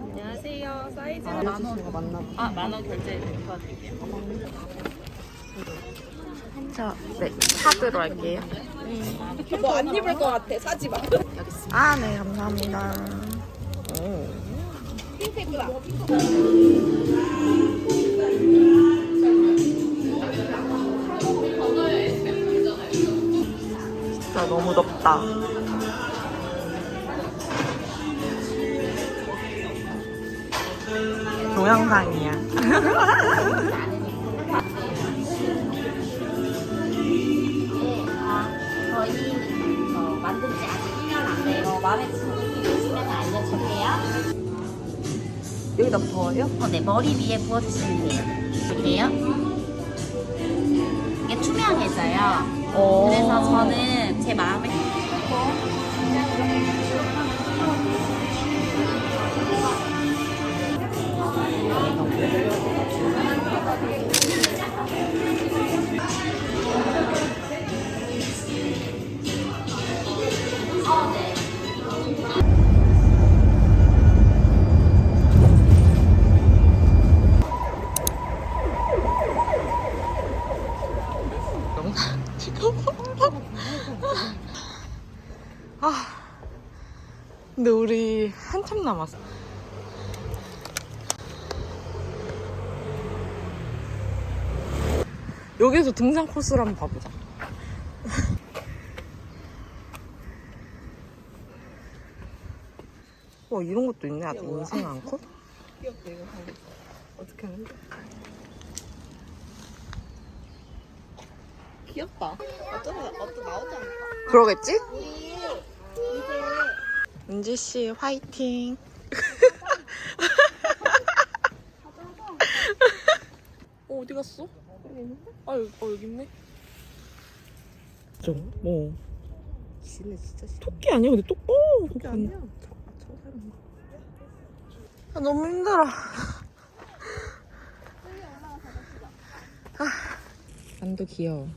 안녕하세요. 사이즈는 만 원. 맞나 봐. 아, 만원 결제 도와드릴게요. 저, 네, 카드로 할게요. 너안 입을 것 같아. 사지 마. 아, 네, 감사합니다. 오. 핑크구나. 덥다. 동영상이야. 저희 어, 만든 지 아직 1년 안 돼요. 마음에 계시면 알려주세요. 여기다 부어요? 어, 네, 머리 위에 부어주시면 돼요. 이게요. 이게 투명해져요. 어. 그래서 저는 제 마음에 영 근데 우리 한참 남았어. 여기서 등산 코스를 한번 봐보자. 와, 이런 것도 있네. 아직 인생 않고? 귀엽다 이거. 어떻게 하는데? 귀엽다. 어떤 어떤 나오지 않을까? 그러겠지? 은지 씨 화이팅. 어 어디 갔어? 여기 있는데? 아 여기, 어, 여기 있네. 좀 뭐. 지네 진짜 싫어. 토끼 아니야? 근데 토, 어, 토끼 아니야? 저, 저 사람. 아, 너무 힘들어. 아, 난도 귀여워.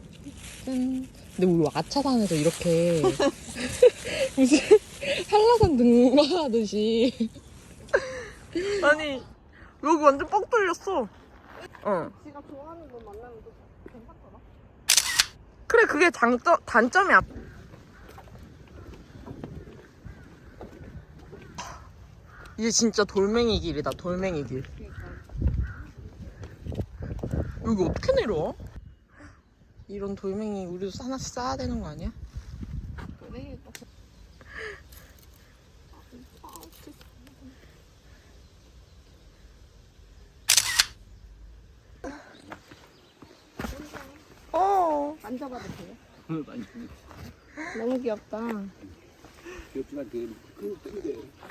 짠. 근데 우리 아차산에서 이렇게 무슨 한라산 등반하듯이 아니 여기 완전 뻥 뚫렸어. 어. 지가 좋아하는 분 만나면 또 괜찮더라. 그래 그게 장점 단점이야. 이게 진짜 돌멩이 길이다 돌멩이 길. 여기 어떻게 내려와? 이런 돌멩이 우리도 하나씩 쌓아야 되는 거 아니야? 그래. 어. 만져봐도 돼요? 너무 귀엽다.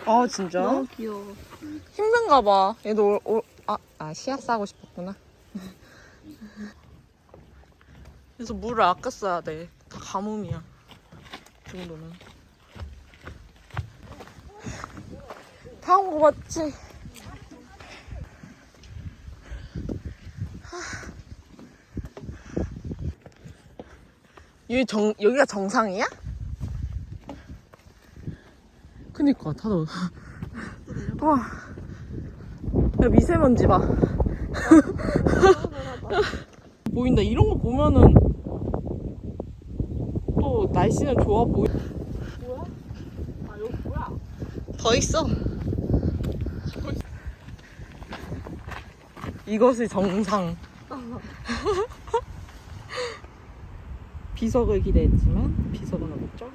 아 진짜? 너무 귀여워. 힘든가 봐. 얘도 올, 올, 아, 아 씨앗 하고 싶었구나. 그래서 물을 아껴 써야 돼. 다 가뭄이야. 이 정도는. 다온 거 맞지? 여기 정, 여기가 정상이야? 그니까, 다들. 와. 야, 미세먼지 봐. 보인다. 이런 거 보면은 또 날씨는 좋아 보이. 뭐야? 아 여기 뭐야? 더 있어. 이것이 정상. 비석을 기대했지만 비석은 없죠.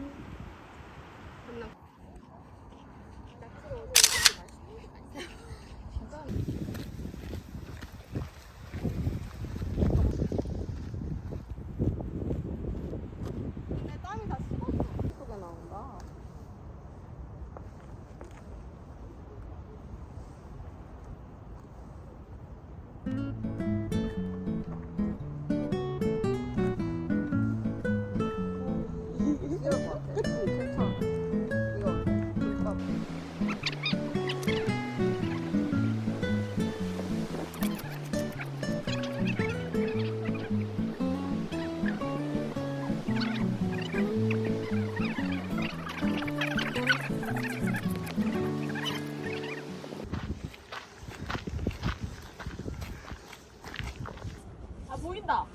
아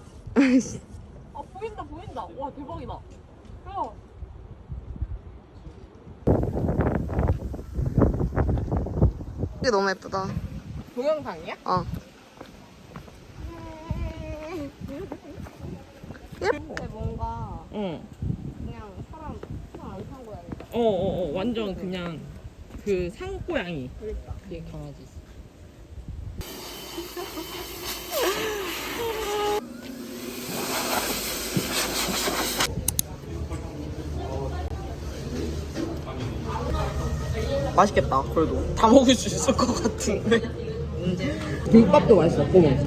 보인다 보인다. 와 대박이다. 야. 이게 너무 예쁘다. 동영상이야? 어. 근데 뭔가 응. 그냥 사람 사람 안산 고양이다. 어어 어 완전 그냥 그 상고양이. 그러니까. 뒤에 강아지 있어. 맛있겠다. 그래도 다 먹을 수 있을 것 같은데. 김밥도 맛있어. 꼬먹.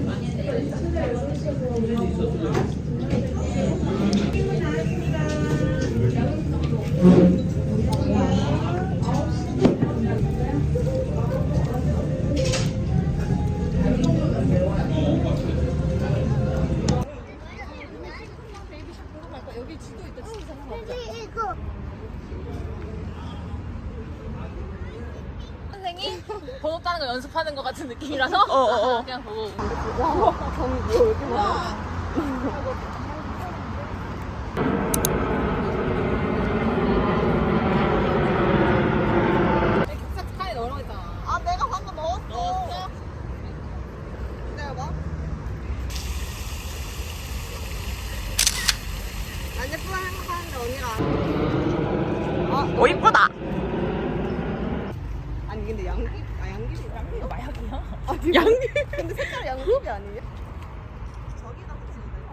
선 연습하는 것 같은 느낌이라서 어 어 어. 그냥 보고. 격사 칸에 넣으라고 했잖아. 아 내가 방금 넣었어. 넣었어? 기다려봐. 안 예쁘게 생각하는데 언니가 안. 오 이쁘다. 근데 양귀 아 양귀비 이거 마약이야? 양귀. 근데 색깔 양귀비 아니에요? 저기다 붙이면 돼.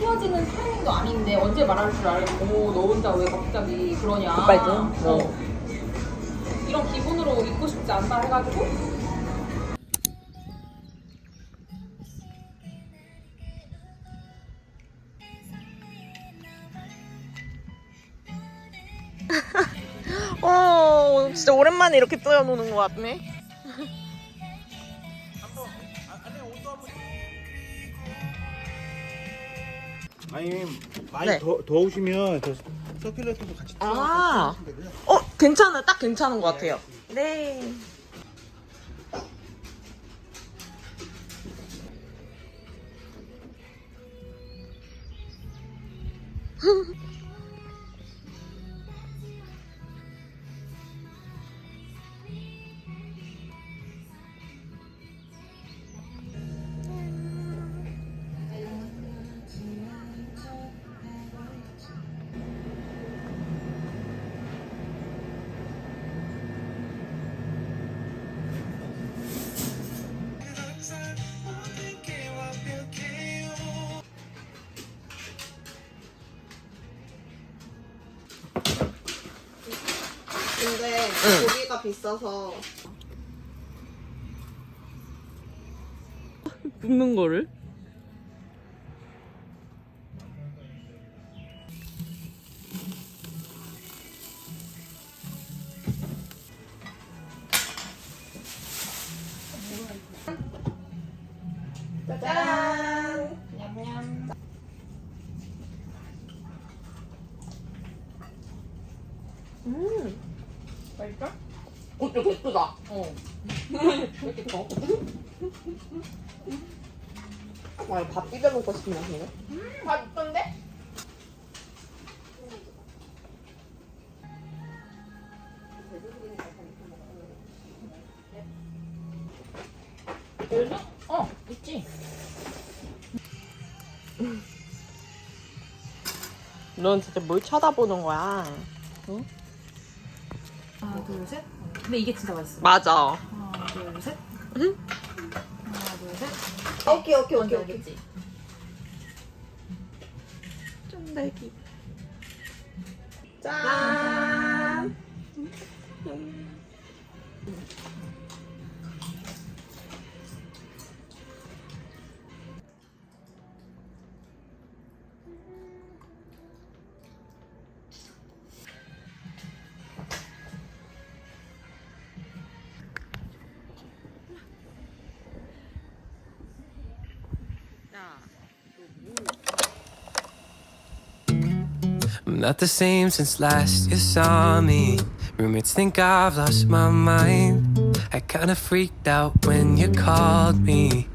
헤어지는 타이밍도 아닌데 언제 말할 줄 알고 너 혼자 왜 갑자기 그러냐. 급발진? 어. 이런 기분으로 있고 싶지 않다 해가지고 어 진짜 오랜만에 이렇게 뛰어노는 것 같네. 아니 많이 네. 더, 더우시면 저 서큘레이터도 같이 아. 되고요. 어 괜찮아 딱 괜찮은 것 같아요. 네. 응. 고기가 비싸서 굽는 거를? 맛있어? 어, 되게 예쁘다. 어. 와, 이거 밥 비벼 먹고 싶은 맛이네. 밥 있던데? 어 있지. 넌 진짜 뭘 쳐다보는 거야? 하나 둘 셋. 근데 이게 진짜 맛있어. 맞아. 하나 둘 셋. 응? 하나 둘 셋. 오케이, 오케이, 오케이, 오케이. 알겠지? 쫀달기. 짠. I'm not the same since last you saw me. Roommates think I've lost my mind. I kinda freaked out when you called me.